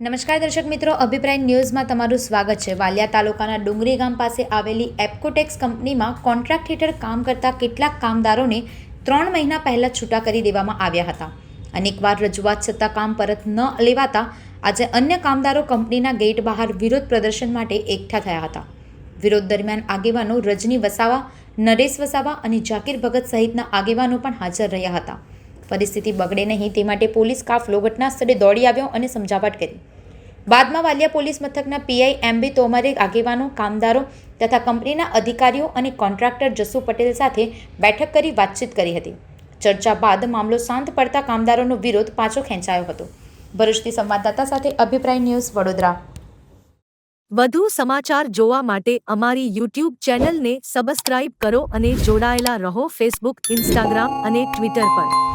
નમસ્કાર દર્શક મિત્રો, અભિપ્રાય ન્યૂઝમાં તમારું સ્વાગત છે. વાલિયા તાલુકાના ડુંગરી ગામ પાસે આવેલી એપકોટેક્સ કંપનીમાં કોન્ટ્રાક્ટ હેઠળ કામ કરતા કેટલાક કામદારોને ત્રણ મહિના પહેલાં છૂટા કરી દેવામાં આવ્યા હતા. અનેકવાર રજૂઆત છતાં કામ પરત ન લેવાતા આજે અન્ય કામદારો કંપનીના ગેટ બહાર વિરોધ પ્રદર્શન માટે એકઠા થયા હતા. વિરોધ દરમિયાન આગેવાનો રજની વસાવા, નરેશ વસાવા અને જાકીર ભગત સહિતના આગેવાનો પણ હાજર રહ્યા હતા. પરિસ્થિતિ બગડે નહીં તે માટે પોલીસ કાફલો ઘટના સ્થળે દોડી આવ્યો અને સમજાવટ કરી. બાદમાં વાલિયા પોલીસ મથકના પીઆઈ એમ બી તોમરે આગેવાનો, કામદારો તથા કંપનીના અધિકારીઓ અને કોન્ટ્રાક્ટર જસુ પટેલ સાથે બેઠક કરી વાતચીત કરી હતી. ચર્ચા બાદ મામલો શાંત પડતા કામદારોનો વિરોધ પાછો ખેંચાયો હતો. ભરૂચથી સંવાદદાતા સાથે અભિપ્રાય ન્યૂઝ વડોદરા. વધુ સમાચાર જોવા માટે અમારી યુટ્યુબ ચેનલને સબસ્ક્રાઇબ કરો અને જોડાયેલા રહો ફેસબુક, ઇન્સ્ટાગ્રામ અને ટ્વિટર પર.